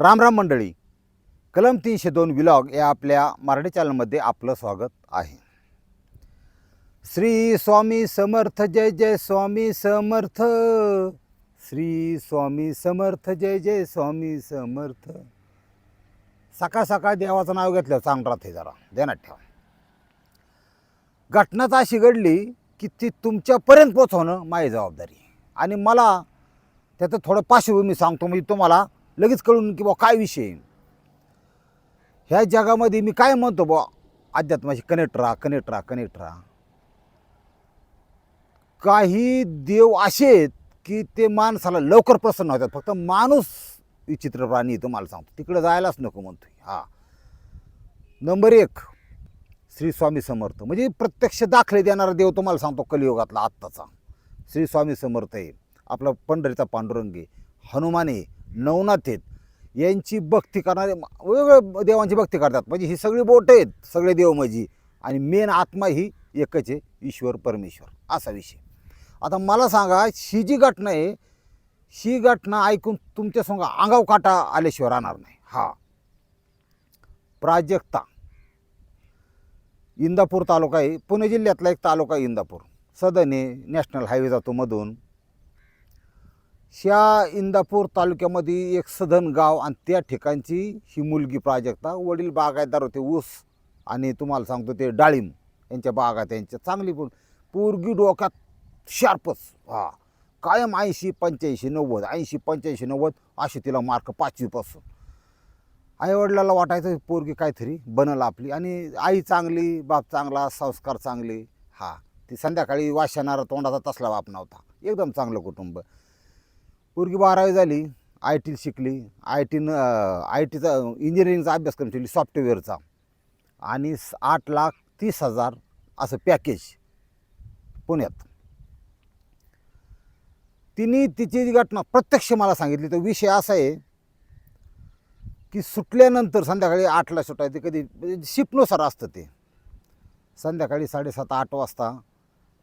रामराम मंडळी. कलम तीनशे दोन विलॉग या आपल्या मराठी चॅनलमध्ये आपलं स्वागत आहे. श्री स्वामी समर्थ जय जय स्वामी समर्थ. श्री स्वामी समर्थ जय जय स्वामी समर्थ. सकाळ सकाळ देवाचं नाव घेतलं चांगलं राहते जरा. ध्यानात ठेवा. घटनाच अशी घडली की ती तुमच्यापर्यंत पोचवणं माझी जबाबदारी आणि मला त्याचं थोडं पार्श्वभूमी सांगतो. म्हणजे तुम्हाला लगेच कळून की बा काय विषय ह्या जगामध्ये मी काय म्हणतो बा अध्यात्माशी कनेक्ट राहा कनेक्ट राहा कनेक्ट राहा. काही देव असे आहेत की ते माणसाला लवकर प्रसन्न होतात. फक्त माणूस विचित्र प्राणी तुम्हाला सांगतो. तिकडे जायलाच नको म्हणतो हा. नंबर एक श्री स्वामी समर्थ. म्हणजे प्रत्यक्ष दाखले देणारा देव तुम्हाला सांगतो कलियुगातला आत्ताचा. श्री स्वामी समर्थ आहे. आपला पंढरीचा पांडुरंग आहे. हनुमान आहे. नवनाथ आहेत. यांची भक्ती करणारे वेगवेगळ्या देवांची भक्ती करतात. म्हणजे ही सगळी बोट आहेत सगळे देव म्हणजे आणि मेन आत्मा ही एकच आहे ईश्वर परमेश्वर. असा विषय. आता मला सांगा ही जी घटना आहे ही घटना ऐकून तुमच्या संग अंगाव काटा आल्याशिवाय राहणार नाही. हा. प्राजक्ता. इंदापूर तालुका आहे. पुणे जिल्ह्यातला एक तालुका आहे इंदापूर. सदन आहे नॅशनल हायवे जातो मधून. श्या इंदापूर तालुक्यामध्ये एक सदन गाव आणि त्या ठिकाणची ही मुलगी प्राजक्ता वडील बागायतदार होते ऊस आणि तुम्हाला सांगतो ते डाळिंब यांच्या बागा त्यांच्या चांगली पण पोरगी डोक्यात शार्पच हा. कायम ऐंशी पंच्याऐंशी नव्वद ऐंशी पंच्याऐंशी नव्वद असे तिला मार्क पाचवीपासून. आईवडिलाला वाटायचं पोरगी काहीतरी बनल आपली आणि आई चांगली बाप चांगला संस्कार चांगले हा. ती संध्याकाळी वाशणारा तोंडाचा तसला बाप नव्हता. एकदम चांगलं कुटुंब. पोरगी बारावी झाली आय टी शिकली. आय टीनं आय टीचा इंजिनिअरिंगचा अभ्यासक्रम शिकली सॉफ्टवेअरचा आणि स- आठ लाख तीस हजार असं पॅकेज पुण्यात. तिने तिची जी घटना प्रत्यक्ष मला सांगितली तो विषय असा आहे की सुटल्यानंतर संध्याकाळी आठला सुटायचे कधी म्हणजे शिफ्टनुसार असतं ते. संध्याकाळी साडेसात आठ वाजता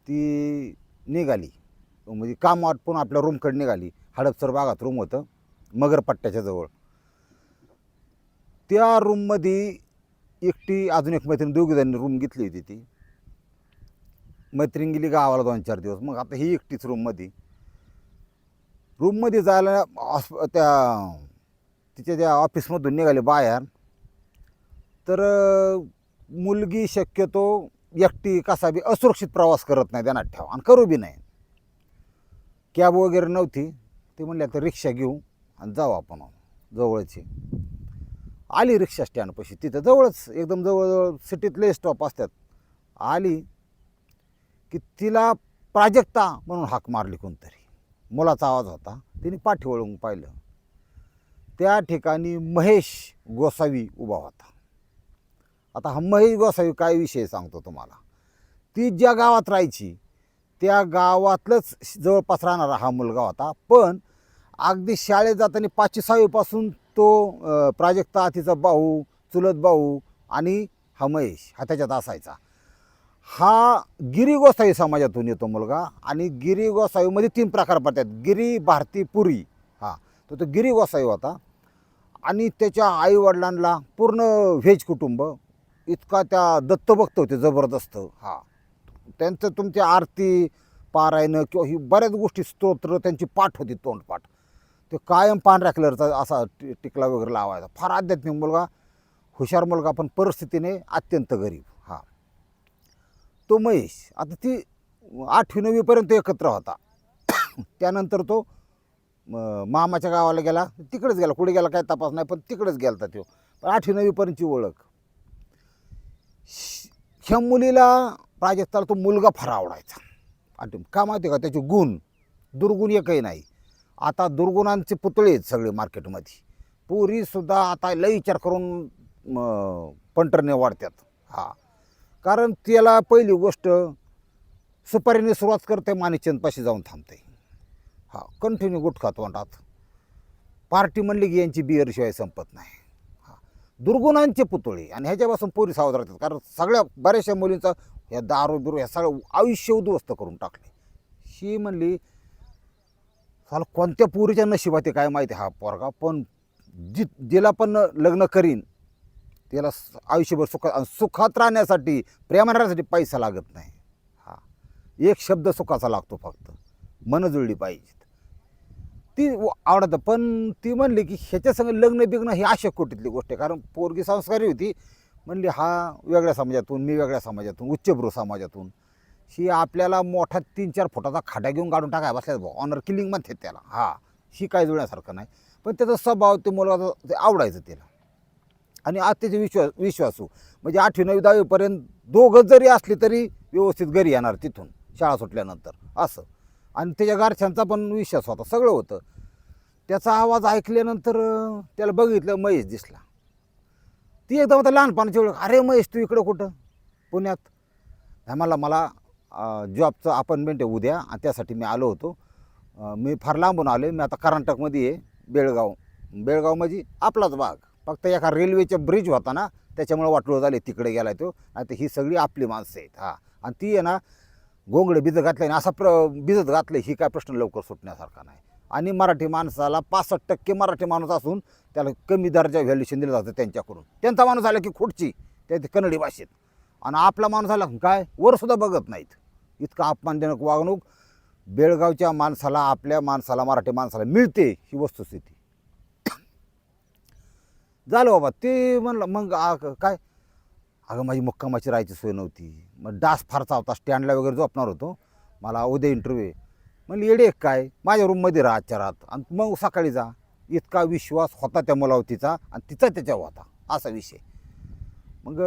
ती निघाली. म्हणजे काम आटपून आपल्या रूमकडे निघाली. हडपसर भागात रूम होतं. मगरपट्ट्याच्या जवळ. त्या रूममध्ये एकटी अजून एक मैत्रीण दोघीजणी रूम घेतली होती ती. मैत्रीण गेली गावाला दोन चार दिवस. मग आता ही एकटीच रूममध्ये रूममध्ये जायला ऑस त्या तिच्या त्या ऑफिसमधून निघाले बाहेर. तर मुलगी शक्यतो एकटी कसा बी असुरक्षित प्रवास करत नाही त्यांना ठेवा. आणि करू बी नाही. कॅब वगैरे नव्हती. ते म्हणले आता रिक्षा घेऊ आणि जाऊ आपण. जवळची. आली रिक्षा स्टँडपाशी तिथं जवळच एकदम जवळजवळ सिटीतले स्टॉप असतात. आली की तिला प्राजक्ता म्हणून हाक मारली कोणतरी. मुलाचा आवाज होता. तिने पाठी वळून पाहिलं. त्या ठिकाणी महेश गोसावी उभा होता. आता हा महेश गोसावी काय विषय सांगतो तुम्हाला? ती ज्या गावात राहायची त्या गावातलंच जवळपास राहणारा हा मुलगा होता. पण अगदी शाळेत जाताना पाचशे सहावीपासून तो प्राजक्ता तिचा भाऊ चुलत भाऊ आणि हा महेश हा त्याच्यात असायचा. हा गिरी गोसावी समाजातून येतो मुलगा आणि गिरी गोसावीमध्ये तीन प्रकार पडतात. गिरी भारती पुरी. हा तो तो गिरी गोसावी होता. आणि त्याच्या आईवडिलांना पूर्ण व्हेज कुटुंब. इतका त्या दत्तभक्त होते जबरदस्त. हा. त्यांचं तुमची आरती पारायणं किंवा ही बऱ्याच गोष्टी स्तोत्र त्यांची पाठ होती तोंडपाठ. ते कायम पांढऱ्या कलरचा असा टि- टिकला वगैरे लावायचा. फार आध्यात्मिक मुलगा हुशार मुलगा पण परिस्थितीने अत्यंत गरीब. हा. तो महेश. आता ती आठवी नववीपर्यंत एकत्र होता. त्यानंतर तो मामाच्या गावाला गेला. तिकडेच गेला. कुठे गेला काय तपास नाही पण तिकडेच गेला तो. पण आठवी नववीपर्यंतची ओळख. ह्या मुलीला प्राजक्ताला तो मुलगा फार आवडायचा आणि का माहिती का त्याचे गुण दुर्गुण एकही नाही. आता दुर्गुणांचे पुतळे आहेत सगळे मार्केटमध्ये. पुरीसुद्धा आता लय विचार करून पंटरने वाढतात. हा. कारण त्याला पहिली गोष्ट सुपारीने सुरुवात करते मानेचंदपाशी जाऊन थांबते. हा कंटिन्यू गुटखा तोंडात. पार्टी म्हणली की यांची बिअरशिवाय संपत नाही. हा. दुर्गुणांचे पुतळे आणि ह्याच्यापासून पोरी सावध राहतात. कारण सगळ्या बऱ्याचशा मुलींचा या दारू बिरू ह्या सगळं आयुष्य उद्ध्वस्त करून टाकले. ही म्हणली मला कोणत्या पोरीच्या नशिबात आहे काय माहिती हा पोरगा? पण जि जिला पण लग्न करीन त्याला स- आयुष्यभर सुखात आणि सुखात राहण्यासाठी प्रेमाने राहण्यासाठी पैसा लागत नाही. हा एक शब्द सुखाचा लागतो फक्त. मन जुळली पाहिजे ती आवडतं पण ती म्हणली की ह्याच्या संग लग्न बिग्न ही अशा कोटीतली गोष्ट आहे. कारण पोरगी संस्कारी होती म्हणली हा वेगळ्या समाजातून मी वेगळ्या समाजातून उच्चभ्रू समाजातून. ही आपल्याला मोठा तीन चार फुटाचा खाडा घेऊन काढून टाकाय बसल्या भाऊ. ऑनर किलिंग म्हणते त्याला. हा ही काय जुळण्यासारखं नाही. पण त्याचा स्वभाव ते मुलाचा ते आवडायचं त्याला. आणि आज त्याचे विश्वास विश्वासू. म्हणजे आठवी नवी दहावीपर्यंत दोघं जरी असली तरी व्यवस्थित घरी येणार तिथून शाळा सुटल्यानंतर. असं. आणि त्याच्या गारच्यांचा पण विश्वास होता. सगळं होतं. त्याचा आवाज ऐकल्यानंतर त्याला बघितलं महेश दिसला. ती एकदम आता लहानपणाची ओळख. अरे महेश तू इकडं कुठं? पुण्यात. नाही मला मला जॉबचं अपॉइंटमेंट आहे उद्या आणि त्यासाठी मी आलो होतो. मी फार लांबून आलो मी आता कर्नाटकमध्ये आहे बेळगाव. बेळगाव म्हणजे आपलाच भाग. फक्त एका रेल्वेचा ब्रिज होता ना त्याच्यामुळे वाटलो झाले तिकडे गेला तो. आणि ही सगळी आपली माणसं आहेत हां. आणि ती आहे ना गोंगडे भिजत घातले आणि असा प्र भिजत घातले ही काय प्रश्न लवकर सुटण्यासारखा नाही. आणि मराठी माणसाला पासष्ट टक्के मराठी माणूस असून त्याला कमी दर्जा व्हॅल्युशन दिलं जातं त्यांच्याकडून. त्यांचा माणूस आला की खुडची त्या ते कन्नडी भाषेत. आणि आपला माणूस आला काय? वरसुद्धा बघत नाहीत. इतकं अपमानजनक वागणूक. बेळगावच्या माणसाला आपल्या माणसाला मराठी माणसाला मिळते ही वस्तुस्थिती. झालं बाबा ते म्हणलं मग आ- काय? अगं माझी मुक्कामाची राहायची सोय नव्हती. मग डास फारचा होता स्टँडला वगैरे झोपणार होतो. मला उद्या इंटरव्ह्यू आहे. म्हणलं येडे काय? माझ्या रूममध्ये राहा आजच्या रात आणि मग सकाळी जा. इतका विश्वास होता त्या मुलावतीचा आणि तिचा त्याच्यावर होता. असा विषय. मग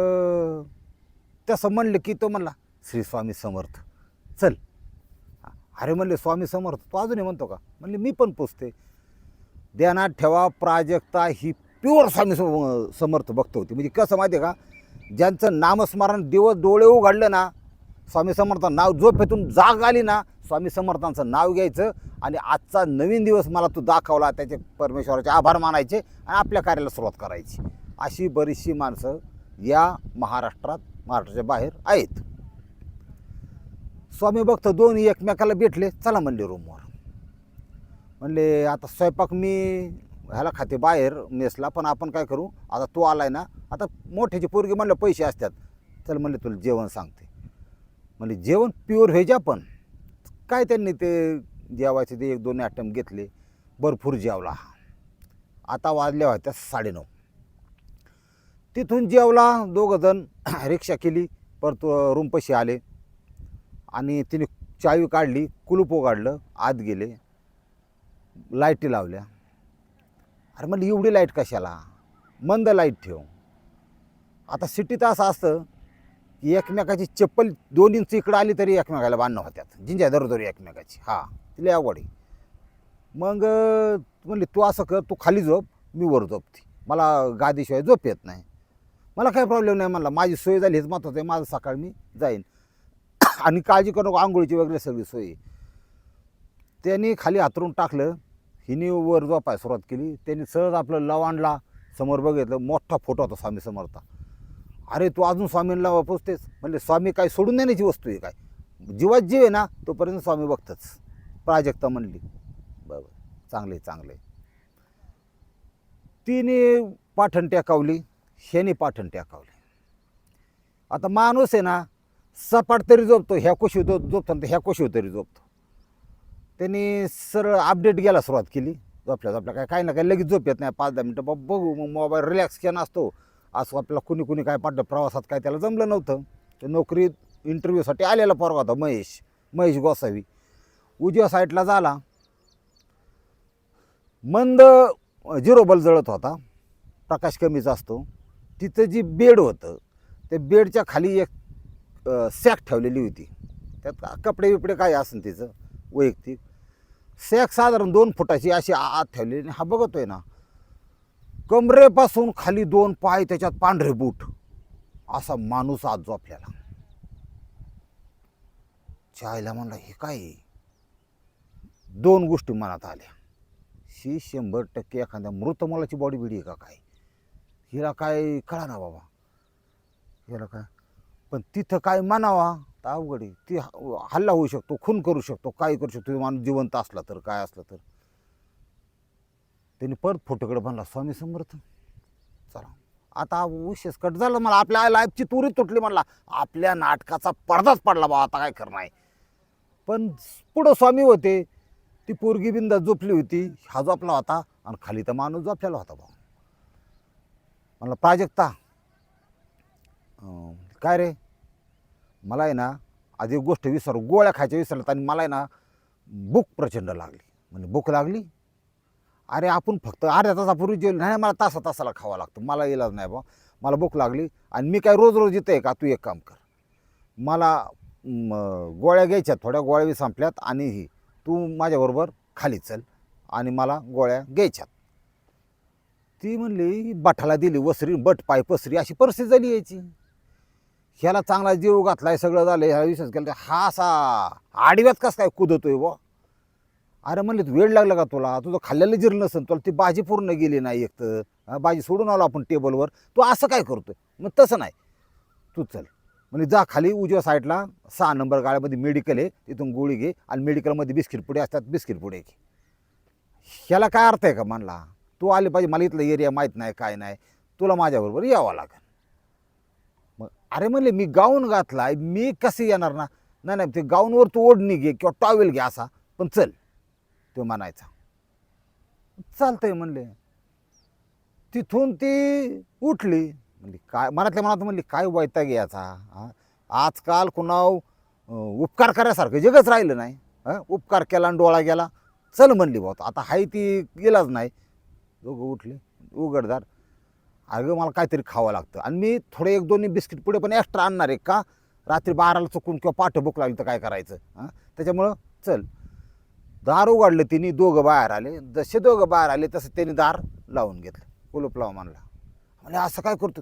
तसं म्हणलं की तो म्हणला श्री स्वामी समर्थ चल. अरे म्हणले स्वामी समर्थ तो अजूनही म्हणतो का? म्हणले मी पण पुसते ध्यानात ठेवा प्राजक्ता ही प्युअर स्वामी सम- समर्थ भक्त होती. म्हणजे कसं माहिती आहे का? ज्यांचं नामस्मरण दिवस डोळे उघडलं ना स्वामी समर्थ नाव झोपेतून जाग आली ना स्वामी समर्थांचं नाव घ्यायचं आणि आजचा नवीन दिवस मला तू दाखवला त्याचे परमेश्वराचे आभार मानायचे आणि आपल्या कार्याला सुरुवात करायची. अशी बरीचशी माणसं या महाराष्ट्रात महाराष्ट्राच्या बाहेर आहेत. स्वामी भक्त दोन्ही एकमेकाला भेटले चला म्हणले रूमवर. म्हणले आता स्वयंपाक मी ह्याला खाते बाहेर मेसला पण आपण काय करू? आता तू आलाय ना आता मोठ्याचे पोरगे म्हणलं पैसे असतात. चल म्हणले तुला जेवण सांगते. म्हणजे जेवण प्युअर व्हेज आपण? काय त्यांनी ते जेवायचे ते एक दोन ॲटम घेतले भरपूर जेवला आता वाजल्या होत्या साडेनऊ. तिथून जेवला दोघंजण रिक्षा केली परत रूमपाशी आले. आणि तिने चावी काढली कुलूप काढलं आत गेले. लाईटी लावल्या. अरे म्हणलं एवढी लाइट कशाला? मंद लाइट ठेव. आता सिटीत असं असतं की एकमेकाची चप्पल दोन इंच इकडं आली तरी एकमेकाला बांधणं होत्यात. जिंजा दरोदरी एकमेकाची. हां तिला आवड आहे. मग म्हणले तू असं कर तू खाली झोप मी वर झोपते. मला गादीशिवाय झोप येत नाही. मला काही प्रॉब्लेम नाही म्हणला. माझी सोय झाली हेच महत्त्वाचं आहे. माझं सकाळ मी जाईन. आणि काळजी करू नको आंघोळीची वगैरे सगळी सोय त्यांनी खाली हातरून टाकलं. हिने वर झोपाय सुरुवात केली. त्यांनी सहज आपलं लव आणला समोर बघितलं. मोठा फोटो होता स्वामी समर्था. अरे तू अजून स्वामींना पोचतेस म्हणले स्वामी काय सोडून देण्याची वस्तू आहे काय? जीवात जीव आहे ना तोपर्यंत स्वामी बघतच. प्राजक्ता म्हणली बरोबर चांगले चांगले तिने पाठण टेकावली ह्याने पाठण टेकावली. आता माणूस आहे ना सपाट तरी झोपतो ह्या कोशी झोप झोपतो तर ह्या कोशी तरी झोपतो. त्यांनी सरळ अपडेट घ्यायला सुरुवात केली झोपल्या झोपल्या काय काही ना काय लगेच झोप येत नाही. पाच दहा मिनटं बघू मग मोबाईल रिलॅक्स केला असतो. असं आपल्याला कुणी कुणी काय पाठ प्रवासात काय त्याला जमलं नव्हतं. तर नोकरीत इंटरव्ह्यूसाठी आलेला पोरगा होता महेश महेश गोसावी. उजव्या साईडला झाला. मंद झिरो बल जळत होता. प्रकाश कमीचा असतो. तिथं जी बेड होतं ते बेडच्या खाली एक सॅक ठेवलेली होती. त्यात का- कपडे बिपडे काय असेल तिचं वैयक्तिक. सॅक साधारण दोन फुटाची अशी आत ठेवलेली हा बघतोय ना कमरेपासून खाली दोन पाय त्याच्यात पांढरे बूट. असा माणूस आज आपल्याला चायला म्हणला हे काय दोन गोष्टी मनात आल्या. शी शंभर टक्के एखाद्या मृत मुलाची बॉडी बिडी आहे का काय? हिला काय कळा ना बाबा? हिला काय? पण तिथं काय मानावा तर अवघड आहे. ती ह- हल्ला होऊ शकतो खून करू शकतो काय करू शकतो? माणूस जिवंत असला तर काय असलं तर. त्यांनी परत फोटोकडे बनला स्वामी समर्थ. चला. आता विशेष कट झालं मला आपल्या लाईफची तुरी तुटली म्हणला. आपल्या नाटकाचा पडदाच पडला बा आता काय करणार आहे पण पुढं स्वामी होते ती पोरगी बिंदा झोपली होती हा झोपला होता आणि खाली तर माणूस झोपलेला होता भाऊ म्हणलं प्राजक्ता काय रे? मला आहे ना आधी एक गोष्ट विसरू गोळ्या खायच्या विसरल्यात आणि मला आहे ना भूक प्रचंड लागली. म्हणजे भूक लागली अरे आपण फक्त अर्ध्या तासापूर्वी जेवलो. नाही मला तासा तासाला खावा लागतो. मला इलाज नाही बा मला भूक लागली. आणि मी काय रोज रोज येतं आहे का? तू एक काम कर. मला गोळ्या घ्यायच्या थोड्या. गोळ्या बी संपल्यात आणि ही. तू माझ्याबरोबर खाली चल. आणि मला गोळ्या घ्यायच्यात ती म्हणली बठाला दिली वसरी बट पाय पसरी अशी परिस्थिती झाली यायची ह्याला चांगला जीव घातलाय सगळं झालं ह्या विश्वास केला हा असा आडव्यात कसं काय कुदतोय बुवा? अरे म्हणले तू वेळ लागला का तुला? तुझं खाल्लेलं जिरलं नसेल तुला ती भाजी पूर्ण गेली नाही एक तर. भाजी सोडून आलो आपण टेबलवर. तू असं काय करतोय? मग तसं नाही. तू चल. म्हणजे जा खाली उजव्या साईडला सहा नंबर गाळ्यामध्ये मेडिकल आहे तिथून गोळी घे आणि मेडिकलमध्ये बिस्किट पुढे असतात बिस्किट पुढे घे. ह्याला काय अर्थ आहे का म्हणला? तू आले पाहिजे मला इथलं एरिया माहीत नाही काय नाही. तुला माझ्याबरोबर यावं लागेल. मग अरे म्हणले मी गाऊन घातला मी कसे येणार ना? नाही नाही ते गाऊनवर तू ओढणी घे किंवा टॉवेल घे असा. पण चल. तो म्हणायचा. चालतंय म्हणले. तिथून ती उठली. म्हणली काय? मनातल्या मनात म्हणली काय वैताग याचा आजकाल कुणाव उपकार करायसारखं जगच राहिलं नाही हं? उपकार केला आणि डोळा गेला. चल म्हणली भाऊ आता हाय ती गेलाच नाही. दोघं उठले. उघडदार अगं मला काहीतरी खावं लागतं. आणि मी थोडे एक दोन बिस्किट पुढे पण एक्स्ट्रा आणणार आहे का? रात्री बाराला चुकून किंवा पाठ भूक लागली तर काय करायचं हां? त्याच्यामुळं चल. दार उघडलं तिने दोघं बाहेर आले. जसे दोघं बाहेर आले तसं त्यांनी दार लावून घेतलं. कुलूप लाव म्हणला. म्हणजे असं काय करतो तू?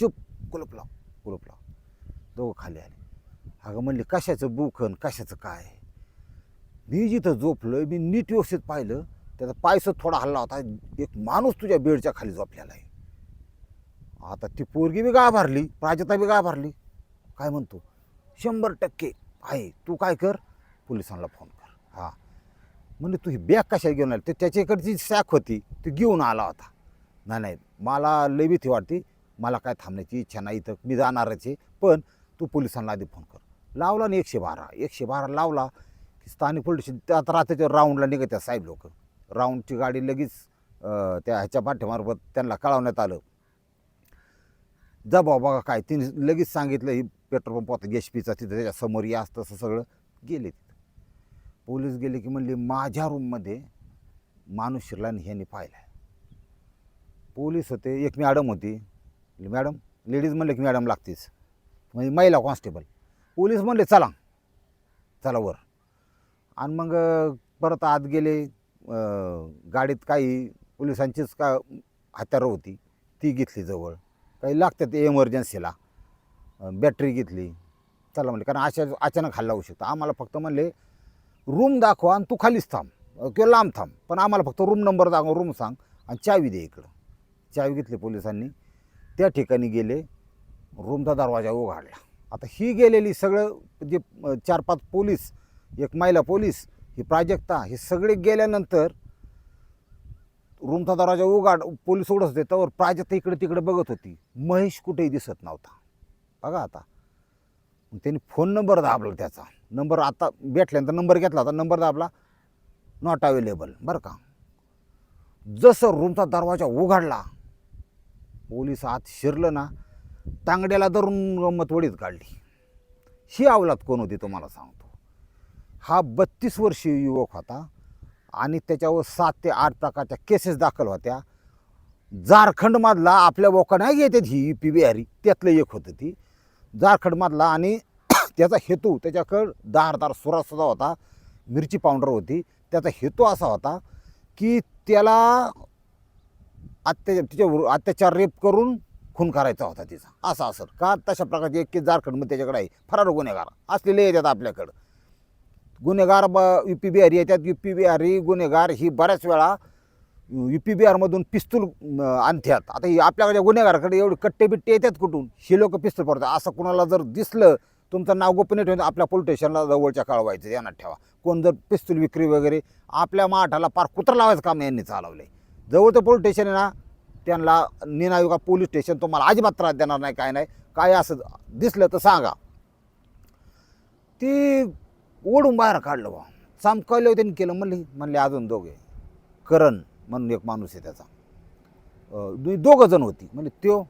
चुप कुलूप लाव कुलूप लाव. दोघं खाली आले. अगं म्हणले कशाचं बुखन कशाचं काय? मी जिथं झोपलं मी नीट व्यवस्थित पाहिलं त्याचा पायसं थोडा हल्ला होता. एक माणूस तुझ्या बेडच्या खाली झोपलेला आहे. आता ती पोरगी बी गाभारली प्राजता बी गाभारली. काय म्हणतो? शंभर टक्के आहे. तू काय कर? पोलिसांना फोन कर. हां. म्हणजे तू ही बॅग कशा घेऊन आली? तर त्याच्याकडची सॅक होती ती घेऊन आला होता. नाही नाही मला लई भीती वाटते. मला काय थांबण्याची इच्छा नाही तर मी जाणारच आहे. पण तू पोलिसांना आधी फोन कर. लावला ना एकशे बारा. एकशे बारा लावला की स्थानिक पोलीस त्यात रात्रीच्या राऊंडला निघत त्या साहेब लोक. राऊंडची गाडी लगेच त्या ह्याच्या पाठीमार्फत त्यांना कळवण्यात आलं. जा बाबा बघा काय. तिने लगेच सांगितलं ही पेट्रोल पंप होता एच पीचा तिथं त्याच्यासमोर या असं तसं सगळं गेले पोलीस गेले की म्हणले माझ्या रूममध्ये माणूस शिरला आणि ह्याने पाहिला पोलीस होते एक मॅडम होती. मॅडम लेडीज म्हणले की मॅडम लागतेच. म्हणजे महिला कॉन्स्टेबल. पोलीस म्हणले चला चला वर. आणि मग परत आत गेले. गाडीत काही पोलिसांचीच का हत्यारं होती ती घेतली जवळ. काही लागतात एमर्जन्सीला बॅटरी घेतली. चला म्हणले कारण अशा अचानक हल्ला होऊ शकतो. आम्हाला फक्त म्हणले रूम दाखवा आणि तू खालीच थांब. किंवा लांब थांब. पण आम्हाला फक्त रूम नंबर दाखव रूम सांग आणि चावी दे इकडं. चावी घेतली पोलिसांनी. त्या ठिकाणी गेले. रूमचा दरवाजा उघडला. आता ही गेलेली सगळं जे चार पाच पोलीस एक महिला पोलीस ही प्राजक्ता हे सगळे गेल्यानंतर रूमचा दरवाजा उघड पोलीस उघडत होते. त्यावर प्राजक्ता इकडे तिकडे बघत होती. महेश कुठेही दिसत नव्हता. बघा आता. त्यांनी फोन नंबर दाबला त्याचा. नंबर आता भेटल्यानंतर नंबर घेतला होता नंबर दाबला. नॉट अवेलेबल बरं का? जसं रूमचा दरवाजा उघडला पोलीस आत शिरलं ना तांगड्याला धरून गंमत वडीत काढली. ही अवलात कोण होती तुम्हाला सांगतो. हा बत्तीस वर्षीय युवक होता आणि त्याच्यावर सात ते आठ प्रकारच्या केसेस दाखल होत्या. झारखंडमधला आपल्या बोका नाही येतात ही पी बिहारी. त्यातलं एक होतं ती. झारखंडमधला आणि त्याचा हेतू त्याच्याकडं दारदार सुद्धा होता. मिरची पावडर होती. त्याचा हेतू असा होता की त्याला अत्या तिच्यावर अत्याचार रेप करून खून करायचा होता तिचा. असा असं का? तशा प्रकारचे एक की जारखंडमध्ये त्याच्याकडे आहे. फरार गुन्हेगार. असलेले येतात आपल्याकडं. गुन्हेगार ब यू पी बिहारी येतात. यू पी बिहारी गुन्हेगार ही बऱ्याच वेळा यू पी बी आरमधून पिस्तूल आणतात. आता आपल्याकडे गुन्हेगाराकडे एवढे कट्टे बिट्टे येतात कुठून? हे लोक पिस्तूल पडतात. असं कुणाला जर दिसलं तुमचं नाव गोपनीय ठेवून आपल्या पोलीस स्टेशनला जवळच्या कळवायचं यांना ठेवा. कोण जर पिस्तूल विक्री वगैरे आपल्या माठाला पार कुत्र लावायचं काम यांनी चालवलं आहे जवळचं पोलीस स्टेशन आहे ना त्यांना निनायुगा पोलीस स्टेशन तुम्हाला अजिबात त्रास देणार नाही काय नाही. काय असं दिसलं तर सांगा. ती ओढून बाहेर काढलं बा. चमकावलं त्यांनी केलं म्हणले म्हणले अजून दोघे. करण म्हणून एक माणूस आहे त्याचा. दु- दोघं जण होती. म्हणजे त्यो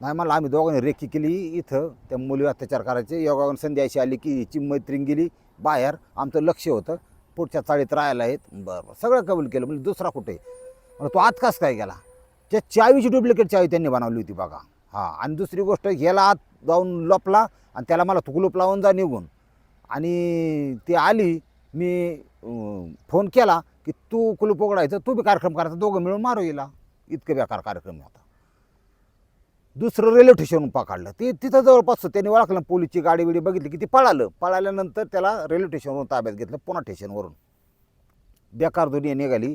नाही मला आम्ही दोघांनी रेखी केली इथं. त्या मुली अत्याचार करायचे. योगावर संधी अशी आली की हिची मैत्रीण गेली बाहेर. आमचं लक्ष होतं. पुढच्या चाळीत राहायला आहेत बरं बरं. सगळं कबूल केलं. म्हणजे दुसरा कुठे? मग तो आत कास काय गेला? त्या चावीची डुप्लिकेट चावी त्यांनी बनवली होती बघा. हां आणि दुसरी गोष्ट ह्याला आत जाऊन लपला आणि त्याला मला थुकलूप लावून जा निघून. आणि ती आली. मी फोन केला. की तू कुलूप उघडायचं तू बी कार्यक्रम करायचा दोघं मिळून मारू येला इतकं बेकार कार्यक्रम होता दुसरं रेल्वे स्टेशनवरून पकडलं. ते तिथं जवळपास त्यांनी ओळखलं पोलीसची गाडी बिडी बघितली की ती पळालं. पळाल्यानंतर त्याला रेल्वे स्टेशनवरून ताब्यात घेतलं पुन्हा स्टेशनवरून बेकार दुनिया निघाली.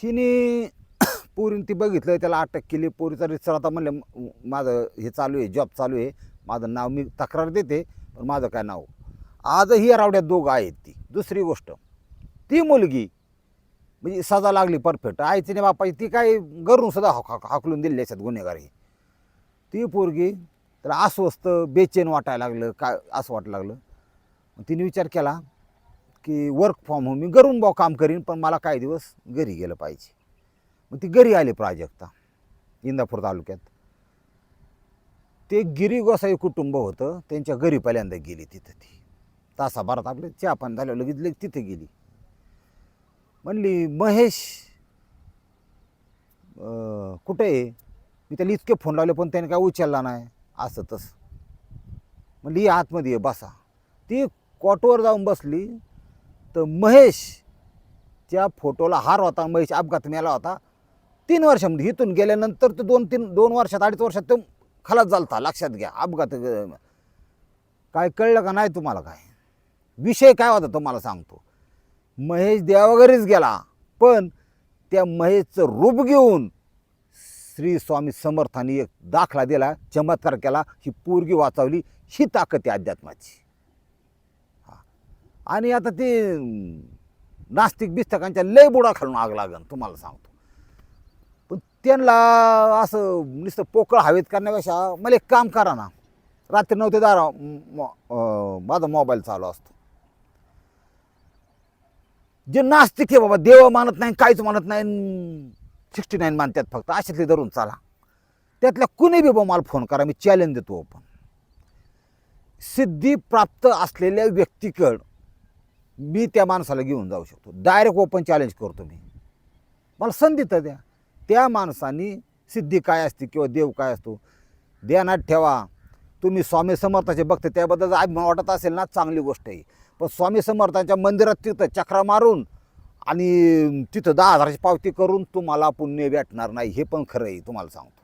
शिनी पोरीने ती बघितलं त्याला अटक केली. पोरीचा रिसर आता म्हणलं माझं हे चालू आहे जॉब चालू आहे. माझं नाव मी तक्रार देते पण माझं काय नाव? आजही या रावड्यात दोघं आहेत ती. दुसरी गोष्ट. ती मुलगी म्हणजे सजा लागली परफेक्ट आईचीने नाही बापाची ती काय गरून सुद्धा हाक हाकलून दिली याच्यात गुन्हेगारी ती पोरगी त्याला अस्वस्थ बेचैन वाटायला लागलं काय असं वाटायला लागलं. मग तिने विचार केला की वर्क फ्रॉम होम मी घरून भाऊ काम करीन पण मला काही दिवस घरी गेलं पाहिजे. मग ती घरी आली प्राजक्ता इंदापूर तालुक्यात. ते गिरी गोसाई कुटुंब होतं त्यांच्या घरी पहिल्यांदा गेली तिथं ती. तासाभरात आपले चहा पाणी झालं लगेच लगेच तिथे गेली. म्हणली महेश कुठे आहे? मी त्याला इतके फोन लावले पण त्याने काय उचलला नाही. असं तसं. म्हणली ये आतमध्ये ये बसा. ती कॉटवर जाऊन बसली. तर महेश त्या फोटोला हार होता महेश अपघात मेला होता. तीन वर्षामध्ये इथून गेल्यानंतर तो दोन तीन दोन वर्षात अडीच वर्षात तो खलास झालता लक्षात घ्या अपघात काय कळलं का नाही तुम्हाला काय? विषय काय होता तुम्हाला सांगतो. महेश देवाघरीच गेला. पण त्या महेशचं रूप घेऊन श्री स्वामी समर्थांनी एक दाखला दिला चमत्कार केला ही पोरगी वाचवली ही ताकद आहे अध्यात्माची. आणि आता ते नास्तिक बिस्तकांच्या लय बुडा खालून आग लागन तुम्हाला सांगतो. पण त्यांना असं नुसतं पोकळ हवेत करण्यापेक्षा मला एक काम करा ना. रात्री नऊ ते दारा म- माझा मोबाईल चालू असतो. जे नास्तिक आहे बाबा देव मानत नाही काहीच मानत नाही सिक्स्टी नाईन मानतात फक्त. अशातले धरून चाला. त्यातल्या कुणी बी बाबा मला फोन करा मी चॅलेंज देतो ओपन सिद्धी प्राप्त असलेल्या व्यक्तीकड मी त्या माणसाला घेऊन जाऊ शकतो. डायरेक्ट ओपन चॅलेंज करतो मी. मला संधी तर द्या. त्या माणसाने सिद्धी काय असते किंवा देव काय असतो ध्यानात ठेवा. तुम्ही स्वामी समर्थाचे बघते त्याबद्दल वाटत असेल ना चांगली गोष्ट आहे. पण स्वामी समर्थांच्या मंदिरात तिथं चक्रा मारून आणि तिथं दहा हजाराची पावती करून तुम्हाला पुण्य भेटणार नाही हे पण खरं आहे तुम्हाला सांगतो.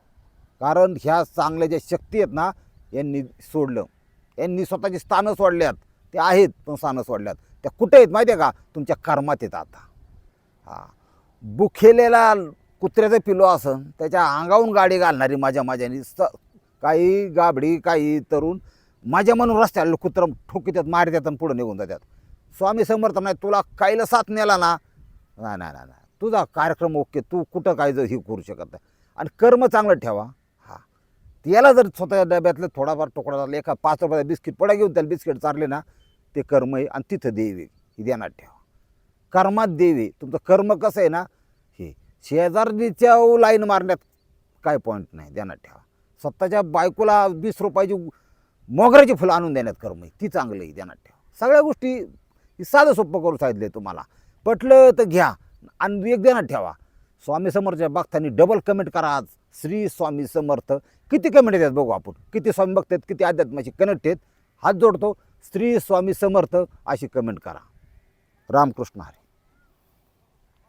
कारण ह्या चांगल्या ज्या शक्ती आहेत ना यांनी सोडलं. यांनी स्वतःची स्थानं सोडल्यात ते आहेत पण स्थानं सोडल्यात. त्या कुठे आहेत माहिती आहे का? तुमच्या कर्मात येतात आता. हां. बुखेलेला कुत्र्याचं पिलो असं त्याच्या अंगाहून गाडी घालणारी माझ्या माझ्यानी स काही गाबडी काही तरुण माझ्या म्हणून रस्त्याला कुत्रं मार देतात आणि पुढं निघून जातात. स्वामी समर्थ नाही तुला काहीला साथ नेला ना? नाही नाही नाही नाही. तुझा कार्यक्रम ओके तू कुठं काय जर हे करू शकत नाही. आणि कर्म चांगलं ठेवा. हा. याला जर स्वतःच्या डब्यातलं थोडाफार तुकडा झाला एका पाच रुपयाचा बिस्किट पडा घेऊन त्याला बिस्किट चारले ना ते कर्म आहे आणि तिथं देवी. ही ध्यानात ठेवा. कर्मात देवी. तुमचं कर्म कसं आहे ना हे शेजारणीच्या लाईन मारण्यात काय पॉईंट नाही. ध्यानात ठेवा. स्वतःच्या बायकोला वीस रुपयाची मोगऱ्याची फुलं आणून देण्यात कर्म आहे म्हणजे ती चांगलं आहे ध्यानात ठेवा. सगळ्या गोष्टी साधं सोपं करून सांगितले तुम्हाला. पटलं तर घ्या आणि एक ध्यानात ठेवा. स्वामी समर्थच्या भक्तांनी डबल कमेंट करा आज. श्री स्वामी समर्थ. किती कमेंट येतात बघू आपण. किती स्वामी बघतात किती अध्यात्माशी कनेक्ट आहेत. हात जोडतो. श्री स्वामी समर्थ अशी कमेंट करा. रामकृष्ण हरी.